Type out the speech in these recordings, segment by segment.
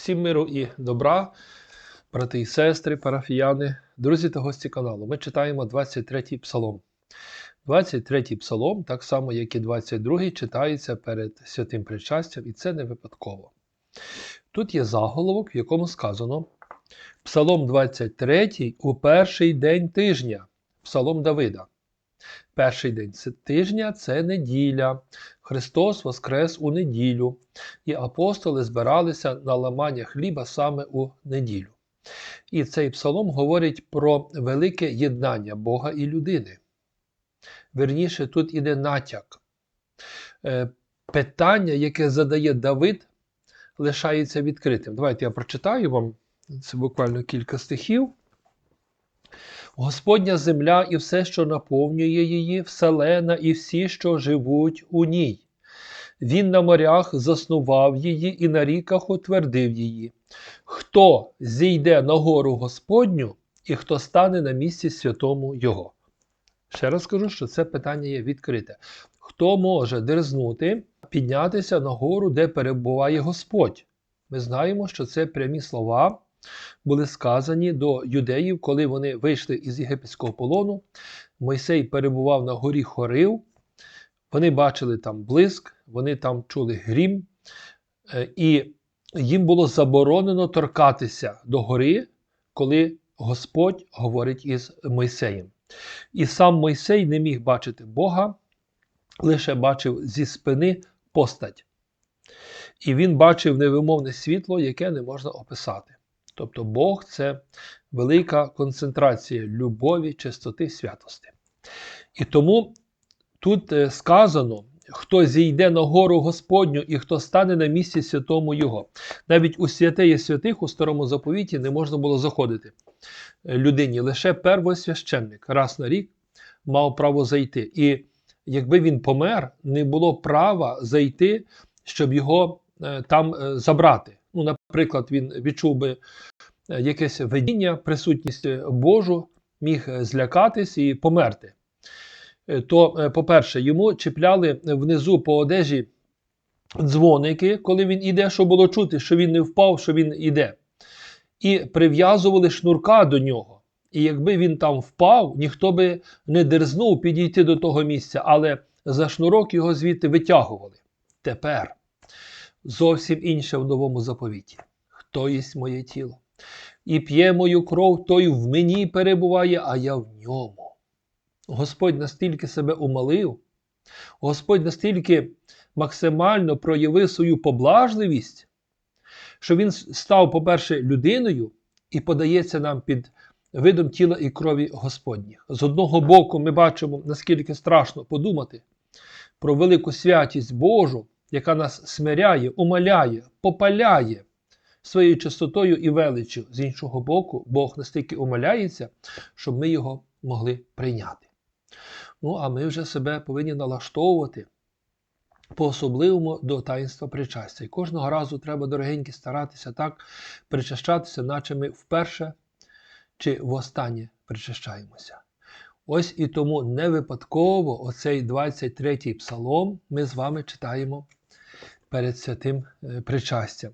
Всім миру і добра, брати і сестри, парафіяни, друзі та гості каналу. Ми читаємо 23-й псалом. 23-й псалом, так само, як і 22-й, читається перед святим причастям, і це не випадково. Тут є заголовок, в якому сказано: Псалом 23 у перший день тижня, Псалом Давида. Перший день тижня це неділя. Христос воскрес у неділю, і апостоли збиралися на ламання хліба саме у неділю. І цей псалом говорить про велике єднання Бога і людини. Верніше, тут іде натяк. Е, питання, яке задає Давид, лишається відкритим. Давайте я прочитаю вам це буквально кілька стихів. Господня земля і все, що наповнює її, вселена і всі, що живуть у ній. Він на морях заснував її і на ріках утвердив її. Хто зійде на гору Господню і хто стане на місці святому Його? Ще раз скажу, що це питання є відкрите. Хто може дерзнути, піднятися на гору, де перебуває Господь? Ми знаємо, що це прямі слова були сказані до юдеїв, коли вони вийшли із єгипетського полону. Мойсей перебував на горі Хорив, вони бачили там блиск, вони там чули грім, е, і їм було заборонено торкатися до гори, коли Господь говорить із Мойсеєм. І сам Мойсей не міг бачити Бога, лише бачив зі спини постать. І він бачив невимовне світло, яке не можна описати. Тобто Бог це велика концентрація любові, чистоти, святости. І тому тут е, сказано, хто зійде на гору Господню і хто стане на місці святому Його. Навіть у святеє святих у старому заповіті не можна було заходити е, людині. Лише первосвященник раз на рік мав право зайти. І якби він помер, не було права зайти, щоб його е, там забрати. Ну, Наприклад, він відчув би якесь видіння, присутність Божу, міг злякатись і померти. Е, то, е, по-перше, йому чіпляли внизу по одежі дзвоники, коли він іде, щоб було чути, що він не впав, що він іде. І прив'язували шнурка до нього. І якби він там впав, ніхто би не дерзнув підійти до того місця, але за шнурок його звідти витягували. Тепер зовсім інше в новому заповіті. Хто єсть моє тіло? І п'є мою кров, той в мені перебуває, а я в ньому. Господь настільки себе умалив, Господь настільки максимально проявив свою поблажливість, що Він став, по-перше, людиною і подається нам під видом тіла і крові Господніх. З одного боку, ми бачимо, наскільки страшно подумати про велику святість Божу, яка нас смиряє, умаляє, попаляє своєю чистотою і величчю. З іншого боку, Бог настільки умаляється, щоб ми його могли прийняти. Ну, а ми вже себе повинні налаштовувати по-особливому до таїнства причастя. І кожного разу треба, дорогенькі, старатися так причащатися, наче ми вперше чи востаннє причащаємося. Ось і тому не випадково оцей 23-й псалом ми з вами читаємо перед святим е, причастям.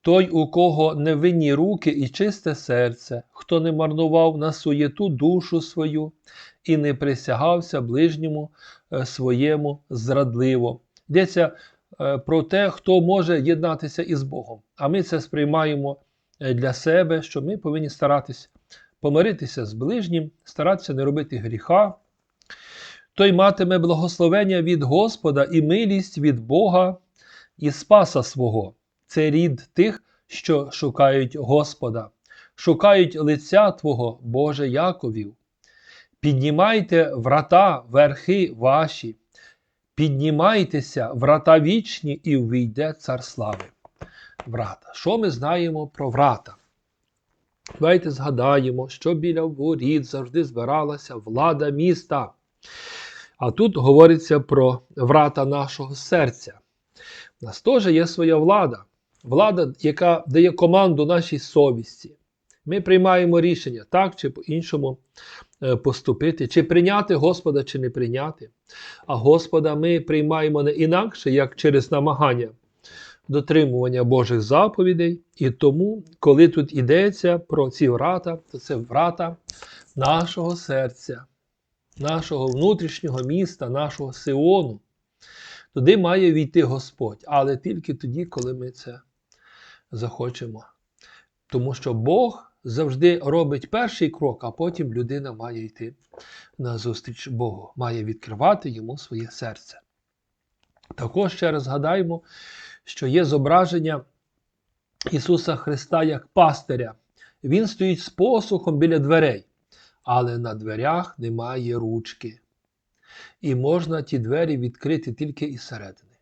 Той, у кого невинні руки і чисте серце, хто не марнував на суєту душу свою і не присягався ближньому е, своєму зрадливо. Йдеться е, про те, хто може єднатися із Богом. А ми це сприймаємо для себе, що ми повинні старатися помиритися з ближнім, старатися не робити гріха. Той матиме благословення від Господа і милість від Бога і Спаса свого це рід тих, що шукають Господа, шукають лиця Твого, Боже Яковів. Піднімайте врата, верхи ваші, піднімайтеся, врата вічні, і увійде цар слави. Врата. Що ми знаємо про врата? Давайте згадаємо, що біля воріт завжди збиралася влада міста. А тут говориться про врата нашого серця. У нас теж є своя влада влада, яка дає команду нашій совісті. Ми приймаємо рішення так чи по-іншому е, поступити, чи прийняти Господа, чи не прийняти. А Господа ми приймаємо не інакше, як через намагання дотримування Божих заповідей. І тому, коли тут йдеться про ці врата, то це врата нашого серця, нашого внутрішнього міста, нашого Сиону. Туди має війти Господь, але тільки тоді, коли ми це захочемо. Тому що Бог завжди робить перший крок, а потім людина має йти на зустріч Богу, має відкривати йому своє серце. Також ще раз згадаємо, що є зображення Ісуса Христа як пастиря. Він стоїть з посухом біля дверей, але на дверях немає ручки. І можна ті двері відкрити тільки із середини.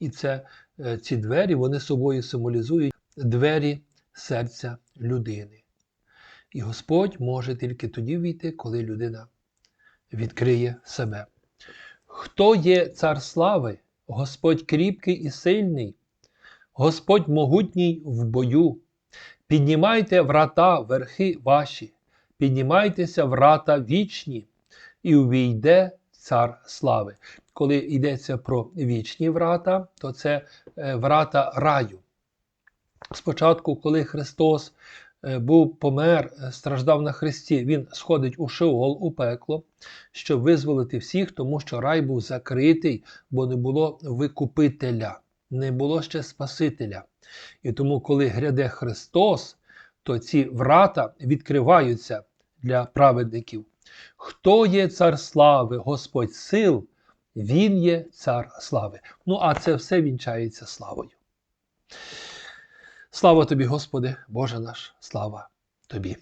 І це, е, ці двері вони собою символізують двері серця людини. І Господь може тільки тоді війти, коли людина відкриє себе. Хто є цар слави? Господь кріпкий і сильний, Господь могутній в бою. Піднімайте врата, верхи ваші, піднімайтеся врата вічні, і увійде цар слави. Коли йдеться про вічні врата, то це е, врата раю. Спочатку, коли Христос е, був помер, е, страждав на Христі, Він сходить у Шеол, у пекло, щоб визволити всіх, тому що рай був закритий, бо не було викупителя, не було ще Спасителя. І тому, коли гряде Христос, то ці врата відкриваються для праведників. Хто є цар слави, Господь сил, Він є цар слави. Ну, а це все вінчається славою. Слава тобі, Господи, Боже наш, слава тобі.